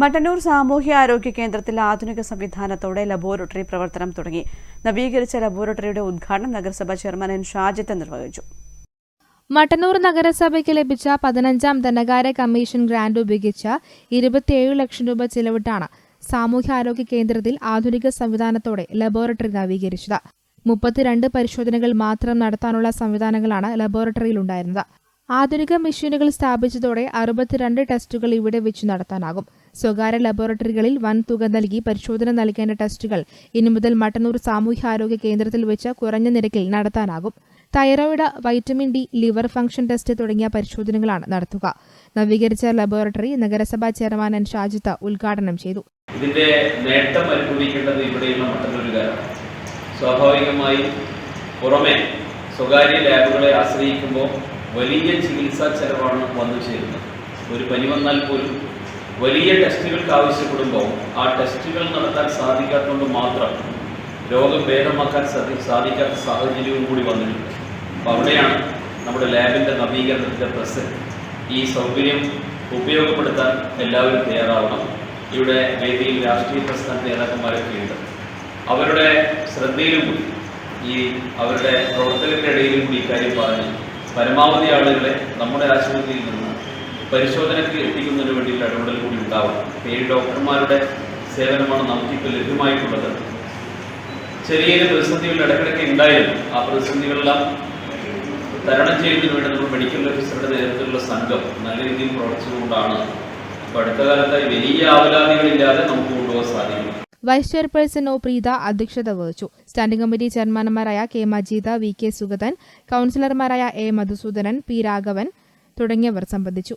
മട്ടന്നൂർ സാമൂഹ്യ ആരോഗ്യ കേന്ദ്രത്തിൽ ആധുനിക സംവിധാനത്തോടെ ലബോറട്ടറി പ്രവർത്തനം തുടങ്ങി. നവീകരിച്ച ലബോറട്ടറിയുടെ ഉദ്ഘാടനം നഗരസഭാ ചെയർമാൻ എൻ. ഷാജിത്ത് നിർവഹിച്ചു. മട്ടന്നൂർ നഗരസഭയ്ക്ക് ലഭിച്ച പതിനഞ്ചാം ധനകാര്യ കമ്മീഷൻ ഗ്രാന്റ് ഉപയോഗിച്ച ഇരുപത്തിയേഴ് ലക്ഷം രൂപ ചിലവിട്ടാണ് സാമൂഹ്യാരോഗ്യ കേന്ദ്രത്തിൽ ആധുനിക സംവിധാനത്തോടെ ലബോറട്ടറി നവീകരിച്ചത്. മുപ്പത്തിരണ്ട് പരിശോധനകൾ മാത്രം നടത്താനുള്ള സംവിധാനങ്ങളാണ് ലബോറട്ടറിയിലുണ്ടായിരുന്നത്. ആധുനിക മെഷീനുകൾ സ്ഥാപിച്ചതോടെ അറുപത്തിരണ്ട് ടെസ്റ്റുകൾ ഇവിടെ വെച്ച് നടത്താനാകും. സ്വകാര്യ ലബോറട്ടറികളിൽ വൻ തുക നൽകി പരിശോധന നൽകേണ്ട ടെസ്റ്റുകൾ ഇനി മുതൽ മട്ടന്നൂർ സാമൂഹ്യാരോഗ്യ കേന്ദ്രത്തിൽ വെച്ച് കുറഞ്ഞ നിരക്കിൽ നടത്താനാകും. Thyroid vitamin D liver function test തുടങ്ങിയ പരിശോധനകളാണ് നടത്തുക. നവീകരിച്ച ലബോറട്ടറി നഗരസഭാ ചെയർമാൻ എൻ. ഷാജിത്ത് ഉദ്ഘാടനം ചെയ്തു. ഇതിന്റെ നേട്ടം അനുഭവിക്കേണ്ടത് ഇവിടെയുള്ള മട്ടന്നൂരുകാരാണ്. സ്വാഭാവികമായി പുറമെ സ്വകാര്യ ലാബുകളെ ആശ്രയിക്കുമ്പോൾ വലിയ ചികിത്സാ ചെലവാണ് വന്നു ചേരുന്നത്. ഒരു പനി വന്നാൽ പോലും വലിയ ടെസ്റ്റുകൾക്ക് ആവശ്യപ്പെടുമ്പോൾ ആ ടെസ്റ്റുകൾ നടത്താൻ സാധിക്കാത്തതുകൊണ്ട് മാത്രം രോഗം ഭേദമാക്കാൻ സാധി സാധിക്കാത്ത സാഹചര്യവും കൂടി വന്നിട്ടുണ്ട്. അപ്പോൾ അവിടെയാണ് നമ്മുടെ ലാബിന്റെ നവീകരണത്തിന്റെ പ്രസ്. ഈ സൗകര്യം ഉപയോഗപ്പെടുത്താൻ എല്ലാവരും തയ്യാറാവണം. ഇവിടെ വേദിയിൽ രാഷ്ട്രീയ പ്രസ്ഥാന നേതാക്കന്മാരൊക്കെ ഉണ്ട്. അവരുടെ ശ്രദ്ധയിലും കൂടി ഈ അവരുടെ പ്രവർത്തകരുടെ ഇടയിലും കൂടി ഇക്കാര്യം പറഞ്ഞ് പരമാവധി ആളുകളെ നമ്മുടെ ആശുപത്രിയിൽ നിന്ന് പരിശോധനയ്ക്ക് എത്തിക്കുന്നതിന് വേണ്ടിയിട്ട് ഇടപെടൽ കൂടി ഉണ്ടാവും. ഏഴ് ഡോക്ടർമാരുടെ സേവനമാണ് നമുക്കിപ്പോൾ ലഭ്യമായിട്ടുള്ളത്. ചെറിയ ചെറിയ പ്രതിസന്ധികൾ ഇടയ്ക്കിടയ്ക്ക് ഉണ്ടായിരുന്നു. ആ പ്രതിസന്ധികളെല്ലാം തരണം ചെയ്യുന്നതിന് വേണ്ടി നമ്മൾ മെഡിക്കൽ ഓഫീസറുടെ നേതൃത്വത്തിലുള്ള സംഘം നല്ല രീതിയിൽ പ്രവർത്തിച്ചുകൊണ്ടാണ് ഇപ്പോൾ അടുത്ത കാലത്തായി വലിയ ആവലാതികളില്ലാതെ നമുക്ക് കൊണ്ടുപോകാൻ സാധിക്കും. വൈസ് ചെയർപേഴ്സൺ ഒ പ്രീത അധ്യക്ഷത വഹിച്ചു. Standing committee ചെയർമാൻമാരായ K Majeeda V K Sugathan കൗൺസിലർമാരായ എ മധുസൂദനൻ പി രാഘവൻ തുടങ്ങിയവർ സംബന്ധിച്ചു.